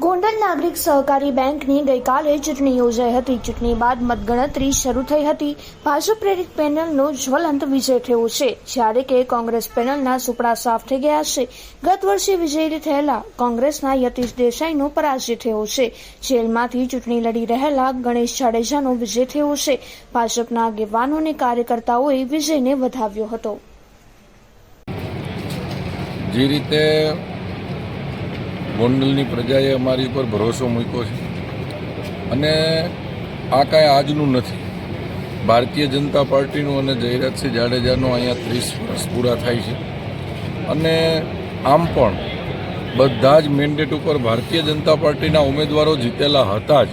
ગોંડલ નાગરિક સહકારી બેંકની ગઈકાલે ચૂંટણી યોજાઈ હતી. ચૂંટણી બાદ મતગણતરી શરૂ થઈ હતી. ભાજપ પ્રેરિત પેનલનો જ્વલંત વિજય થયો છે. જ્યારે કે કોંગ્રેસ પેનલના સુપડા સાફ થઈ ગયા છે. ગત વર્ષે વિજયી થયેલા કોંગ્રેસના યતીશ દેસાઈનો પરાજય થયો છે. જેલમાંથી ચૂંટણી લડી રહેલા ગણેશ જાડેજાનો વિજય થયો છે. ભાજપના આગેવાનો અને કાર્યકર્તાઓએ વિજયને વધાવ્યો હતો. જે રીતે ગોંડલની પ્રજાએ અમારી ઉપર ભરોસો મૂક્યો છે. અને આ કાંઈ આજનું નથી. ભારતીય જનતા પાર્ટીનું અને જયરાજસિંહ જાડેજાનું અહીંયા ત્રીસ વર્ષ પૂરા થાય છે. અને આમ પણ બધા જ મેન્ડેટ ઉપર ભારતીય જનતા પાર્ટીના ઉમેદવારો જીતેલા હતા જ.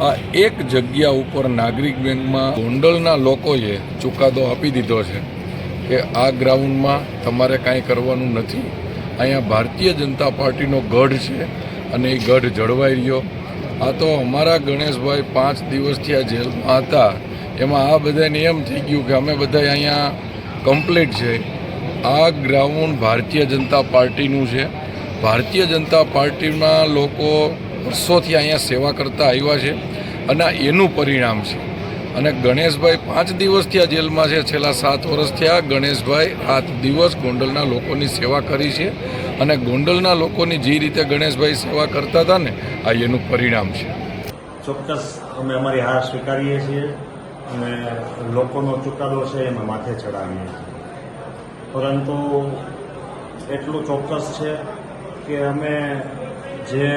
આ એક જગ્યા ઉપર નાગરિક બેંકમાં ગોંડલના લોકોએ ચુકાદો આપી દીધો છે કે આ ગ્રાઉન્ડમાં તમારે કાંઈ કરવાનું નથી. અહીંયા ભારતીય જનતા પાર્ટીનો ગઢ છે અને એ ગઢ જળવાઈ રહ્યો. આ તો અમારા ગણેશભાઈ પાંચ દિવસથી આ જેલમાં હતા. એમાં આ બધાને એમ થઈ ગયું કે અમે બધા અહીંયા કમ્પ્લીટ છે. આ ગ્રાઉન્ડ ભારતીય જનતા પાર્ટીનું છે. ભારતીય જનતા પાર્ટીમાં લોકો વર્ષોથી અહીંયા સેવા કરતા આવ્યા છે અને એનું પરિણામ છે. અને ગણેશભાઈ પાંચ દિવસથી આ જેલમાં છે. છેલ્લા સાત વર્ષથી આ ગણેશભાઈ રાત દિવસ ગોંડલના લોકોની સેવા કરી છે અને ગોંડલના લોકોની જે રીતે ગણેશભાઈ સેવા કરતા હતા ને, આ એનું પરિણામ છે. ચોક્કસ અમે અમારી હાર સ્વીકારીએ છીએ અને લોકોનો ચુકાદો છે એમાં માથે ચડાવીએ છીએ. પરંતુ એટલું ચોક્કસ છે કે અમે જે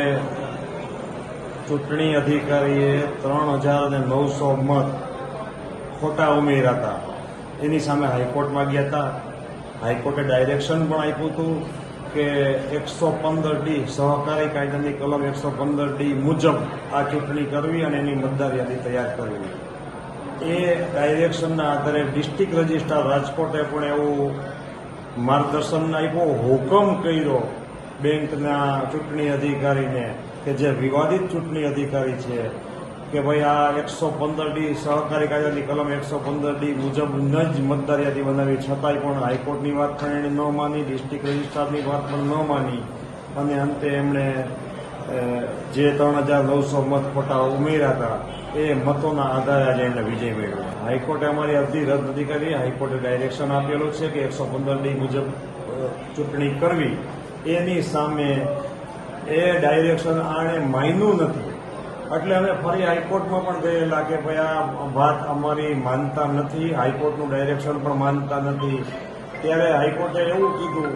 ચૂંટણી અધિકારીએ ત્રણ હજાર અને નવસો મત ખોટા ઉમેર્યા હતા. એની સામે હાઈકોર્ટમાં ગયા હતા. હાઈકોર્ટે ડાયરેક્શન પણ આપ્યું હતું કે એકસો પંદર ડી, સહકારી કાયદાની કલમ એકસો પંદર ડી મુજબ આ ચૂંટણી કરવી અને એની મતદાર યાદી તૈયાર કરવી. એ ડાયરેક્શનના આધારે ડિસ્ટ્રિક્ટ રજિસ્ટ્રાર રાજકોટે પણ એવું માર્ગદર્શન આપ્યું, હુકમ કર્યો બેંકના ચૂંટણી અધિકારીને, કે જે વિવાદિત ચૂંટણી અધિકારી છે, કે ભાઈ આ એકસો પંદર ડી સહકારી કાયદાની કલમ એકસો પંદર ડી મુજબ ન જ મતદાર યાદી બનાવી, છતાંય પણ હાઈકોર્ટની વાત પણ એણે ન માની, ડિસ્ટ્રિક્ટ રજિસ્ટ્રારની વાત પણ ન માની. અને અંતે એમણે જે ત્રણ હજાર નવસો મત ખોટા ઉમેર્યા હતા, એ મતોના આધારે આજે એમણે વિજય મેળવ્યો. હાઈકોર્ટે અમારી અરજી રદ નથી કરી, હાઈકોર્ટે ડાયરેક્શન આપેલું છે કે એકસો પંદર ડી મુજબ ચૂંટણી કરવી. એની સામે એ ડાયરેક્શન આણે માન્યું નથી. એટલે અમે ફરી હાઈકોર્ટમાં પણ ગયેલા કે ભાઈ આ વાત અમારી માનતા નથી, હાઈકોર્ટનું ડાયરેક્શન પણ માનતા નથી. ત્યારે હાઈકોર્ટે એવું કીધું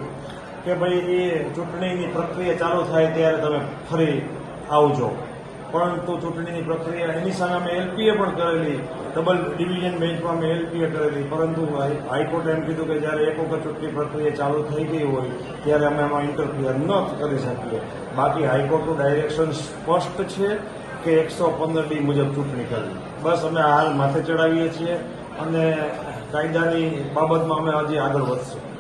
કે ભાઈ, એ ચૂંટણીની પ્રક્રિયા ચાલુ થાય ત્યારે તમે ફરી આવજો. પરંતુ ચૂંટણીની પ્રક્રિયા એની સામે અમે એલપીએ પણ કરેલી ડબલ ડિવિઝન બેન્ચમાં અમે એલપીએ કરેલી. પરંતુ હાઈ- હાઈકોર્ટે એમ કીધું કે જ્યારે એક વખત ચૂંટણી પ્રક્રિયા ચાલુ થઈ ગઈ હોય, ત્યારે અમે એમાં ઇન્ટરફિયર ન કરી શકીએ. બાકી હાઈકોર્ટનું ડાયરેક્શન સ્પષ્ટ છે કે એકસો પંદર ડી મુજબ ચૂંટણી કરવી. બસ અમે હાલ માથે ચડાવીએ છીએ અને કાયદાની બાબતમાં અમે હજી આગળ વધશું.